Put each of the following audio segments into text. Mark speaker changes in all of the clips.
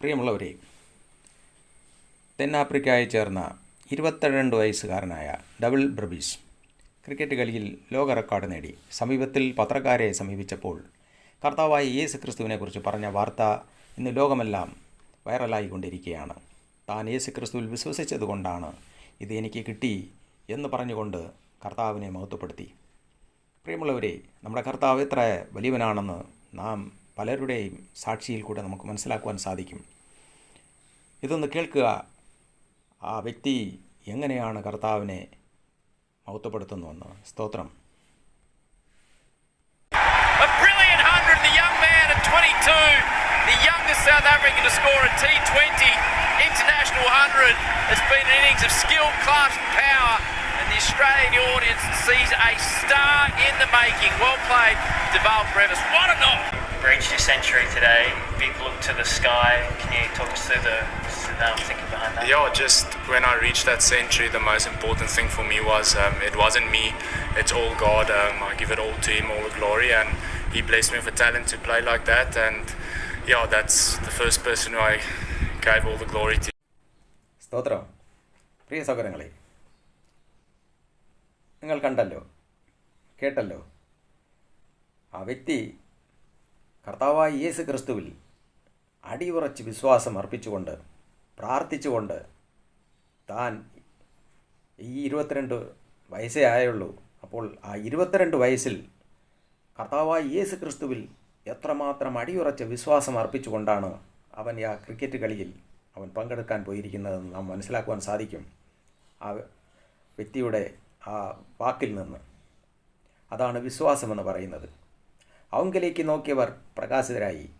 Speaker 1: പ്രിയമുള്ളവരെ തെന്നാഫ്രിക്കയിൽ ചേർന്ന ഇരുപത്തിരണ്ട് വയസ്സുകാരനായ ഡബിൾ ബ്രബീസ് ക്രിക്കറ്റ് കളിയിൽ ലോക റെക്കോർഡ് നേടി. സമീപത്തിൽ പത്രക്കാരെ സമീപിച്ചപ്പോൾ കർത്താവായ യേശു ക്രിസ്തുവിനെക്കുറിച്ച് പറഞ്ഞ വാർത്ത ഇന്ന് ലോകമെല്ലാം വൈറലായിക്കൊണ്ടിരിക്കുകയാണ്. താൻ യേശു ക്രിസ്തുവിൽ വിശ്വസിച്ചതുകൊണ്ടാണ് ഇത് എനിക്ക് കിട്ടി എന്ന് പറഞ്ഞുകൊണ്ട് കർത്താവിനെ മഹത്വപ്പെടുത്തി. പ്രിയമുള്ളവരെ നമ്മുടെ കർത്താവ് എത്ര വലിയവനാണെന്ന് നാം പലരുടെയും സാക്ഷിയിൽ കൂടെ നമുക്ക് മനസ്സിലാക്കുവാൻ സാധിക്കും ഇതൊന്ന് കേൾക്കുക ആ വ്യക്തി എങ്ങനെയാണ് കർത്താവിനെ മൗത്തപ്പെടുത്തുന്നുവെന്ന് സ്തോത്രം
Speaker 2: A brilliant 100, the young man at 22, the youngest South African to score a T20 international 100. It's been an innings of skill, class, and power, and the Australian audience sees a star in the making. Well played, Deval Brevis. What a knock!
Speaker 3: reached your century today. Big look to the sky. Can you talk us through the, the um, thinking behind that?
Speaker 4: Yeah, just when I reached that century, the most important thing for me was um, it wasn't me, it's all God. Um, I give it all to Him, all the glory, and He blessed me with a talent to play like that. And yeah, that's the first person who I gave all the glory to.
Speaker 1: സ്തോത്രം പ്രിയ സഹോദരങ്ങളെ നിങ്ങൾ കണ്ടല്ലോ കേട്ടല്ലോ ആ വ്യക്തി കർത്താവായ യേശു ക്രിസ്തുവിൽ അടിയുറച്ച് വിശ്വാസം അർപ്പിച്ചുകൊണ്ട് പ്രാർത്ഥിച്ചുകൊണ്ട് താൻ ഈ ഇരുപത്തിരണ്ട് വയസ്സേ ആയുള്ളൂ. അപ്പോൾ ആ ഇരുപത്തിരണ്ട് വയസ്സിൽ കർത്താവായ യേശു ക്രിസ്തുവിൽ എത്രമാത്രം അടിയുറച്ച വിശ്വാസം അർപ്പിച്ചുകൊണ്ടാണ് അവൻ ആ ക്രിക്കറ്റ് കളിയിൽ അവൻ പങ്കെടുക്കാൻ പോയിരിക്കുന്നതെന്ന് നാം മനസ്സിലാക്കുവാൻ സാധിക്കും. ആ വ്യക്തിയുടെ ആ വാക്കിൽ നിന്ന്. അതാണ് വിശ്വാസമെന്ന് പറയുന്നത്. അവങ്കിലേക്ക് നോക്കിയവർ പ്രകാശിതരായി.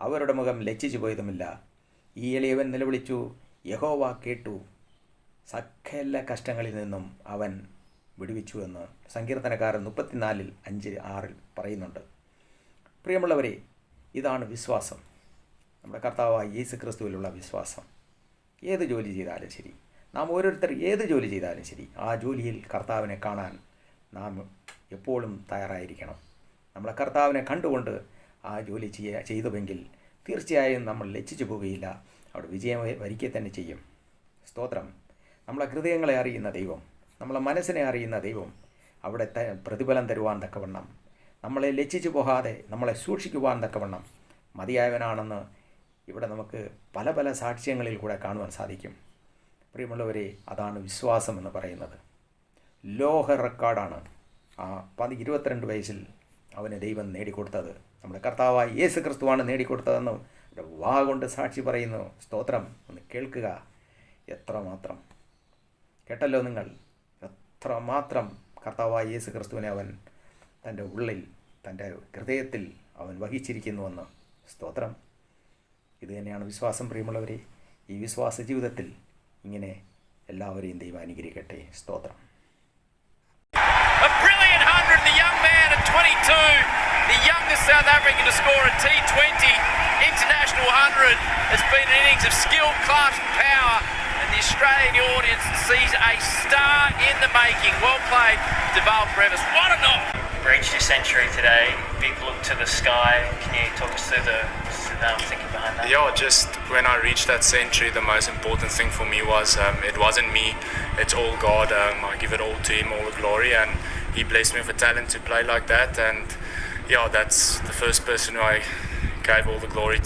Speaker 1: അവരുടെ മുഖം ലക്ഷിച്ചു പോയതുമില്ല. ഈ എളിയവൻ നിലവിളിച്ചു യഹോവ കേട്ടു. സകല കഷ്ടങ്ങളിൽ നിന്നും അവൻ വിടുവിച്ചു എന്ന് സങ്കീർത്തനക്കാരൻ മുപ്പത്തിനാലിൽ അഞ്ച് ആറിൽ പറയുന്നുണ്ട്. പ്രിയമുള്ളവരെ ഇതാണ് വിശ്വാസം. നമ്മുടെ കർത്താവായ യേസു ക്രിസ്തുവിലുള്ള വിശ്വാസം. ഏത് ജോലി ചെയ്താലും ശരി. നാം ഓരോരുത്തർ ഏത് ജോലി ചെയ്താലും ശരി. ആ ജോലിയിൽ കർത്താവിനെ കാണാൻ നാം എപ്പോഴും തയ്യാറായിരിക്കണം. നമ്മളെ കർത്താവിനെ കണ്ടുകൊണ്ട് ആ ജോലി ചെയ്യ ചെയ്തുവെങ്കിൽ തീർച്ചയായും നമ്മൾ ലജ്ജിച്ചു പോവുകയില്ല. അവിടെ വിജയം വരിക്കുക തന്നെ ചെയ്യും. സ്തോത്രം. നമ്മളെ ഹൃദയങ്ങളെ അറിയുന്ന ദൈവം നമ്മളെ മനസ്സിനെ അറിയുന്ന ദൈവം അവിടെ പ്രതിഫലം തരുവാൻ തക്കവണ്ണം. നമ്മളെ ലജ്ജിച്ചു പോകാതെ നമ്മളെ സൂക്ഷിക്കുവാൻ തക്കവണ്ണം. മതിയായവനാണെന്ന് ഇവിടെ നമുക്ക് പല പല സാക്ഷ്യങ്ങളിൽ കൂടെ കാണുവാൻ സാധിക്കും. പ്രിയമുള്ളവരെ അതാണ് വിശ്വാസം എന്ന് പറയുന്നത്. ലോഹ റെക്കോർഡാണ്. ആ പതി ഇരുപത്തിരണ്ട് വയസ്സിൽ അവന് ദൈവം നേടിക്കൊടുത്തത്. നമ്മുടെ കർത്താവായി യേശു ക്രിസ്തുവാണ് നേടിക്കൊടുത്തതെന്ന് വാ കൊണ്ട് സാക്ഷി പറയുന്നു. സ്തോത്രം. ഒന്ന് കേൾക്കുക. എത്രമാത്രം? കേട്ടല്ലോ നിങ്ങൾ. എത്രമാത്രം കർത്താവായ യേശു ക്രിസ്തുവിനെ അവൻ തന്റെ ഉള്ളിൽ തന്റെ ഹൃദയത്തിൽ അവൻ വഹിച്ചിരിക്കുന്നുവെന്ന്. സ്തോത്രം. ഇത് തന്നെയാണ് വിശ്വാസം പ്രിയമുള്ളവരെ. ഈ വിശ്വാസ ജീവിതത്തിൽ ഇങ്ങനെ എല്ലാവരെയും ദൈവം അനുഗ്രഹിക്കട്ടെ. സ്തോത്രം.
Speaker 2: Youngest South African to score a T20 international 100. It's been an innings of skill, class, and power, and the Australian audience sees a star in the making. Well played, Deval Brevis. What a knock!
Speaker 3: Reached your century today. Big look to the sky. Can you talk us through the, the um, thinking behind that?
Speaker 4: Yeah, just when I reached that century, the most important thing for me was um, it wasn't me, it's all God. Um, I give it all to Him, all the glory, and He blessed me with a talent to play like that. And yeah, that's the first person who I gave all the glory to.